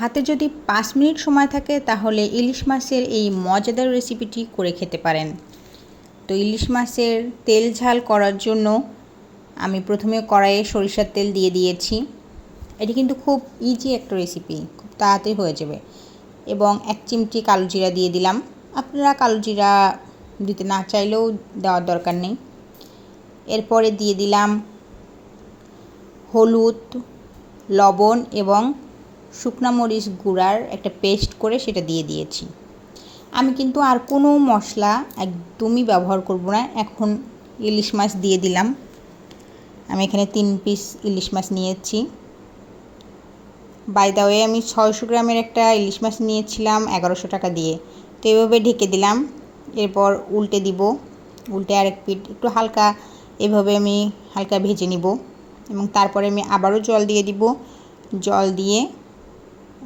হাতে যদি পাঁচ মিনিট সময় থাকে, তাহলে ইলিশ মাছের এই মজাদার রেসিপিটি করে খেতে পারেন। তো ইলিশ মাছের তেল ঝাল করার জন্য আমি প্রথমে কড়াইয়ে সরিষার তেল দিয়ে দিয়েছি। এটি কিন্তু খুব ইজি একটা রেসিপি খুব তাড়াতাড়ি হয়ে যাবে। এবং এক চিমটি কালো জিরা দিয়ে দিলাম। আপনারা কালো জিরা দিতে না চাইলেও দেওয়ার দরকার নেই। এরপরে দিয়ে দিলাম হলুদ, লবণ এবং শুকনা মরিচ গুঁড়ার একটা পেস্ট করে সেটা দিয়ে দিয়েছি। আমি কিন্তু আর কোনো মশলা একদমই ব্যবহার করব না। এখন ইলিশ মাছ দিয়ে দিলাম। আমি এখানে তিন পিস ইলিশ মাছ নিয়েছি। বাই দা ওয়ে আমি ছয়শো গ্রামের একটা ইলিশ মাছ নিয়েছিলাম এগারোশো টাকা দিয়ে। তো এভাবে ঢেকে দিলাম। এরপর উল্টে দিব। উল্টে আরেক পিঠ একটু হালকা এভাবে আমি হালকা ভেজে নিব। এবং তারপরে আমি আবারও জল দিয়ে দিব। জল দিয়ে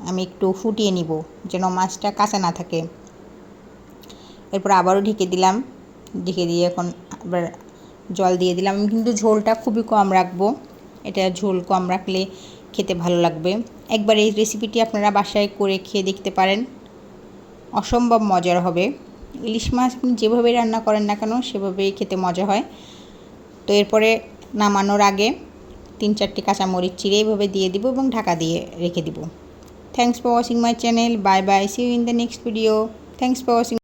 আমি একটু ফুটিয়ে নিব, যেন মাছটা কাঁচা না থাকে। এরপর আবারও ঢেকে দিলাম। ঢেকে দিয়ে এখন আবার জল দিয়ে দিলাম। আমি কিন্তু ঝোলটা খুবই কম রাখব। এটা ঝোল কম রাখলে খেতে ভালো লাগবে। একবার এই রেসিপিটি আপনারা বাসায় করে খেয়ে দেখতে পারেন। অসম্ভব মজার হবে। ইলিশ মাছ আপনি যেভাবে রান্না করেন না কেন, সেভাবেই খেতে মজা হয়। তো এরপরে নামানোর আগে তিন চারটি কাঁচামরিচ চিড়ে এইভাবে দিয়ে দিব এবং ঢাকা দিয়ে রেখে দিব। Thanks for watching my channel. Bye bye. See you in the next video. Thanks for watching.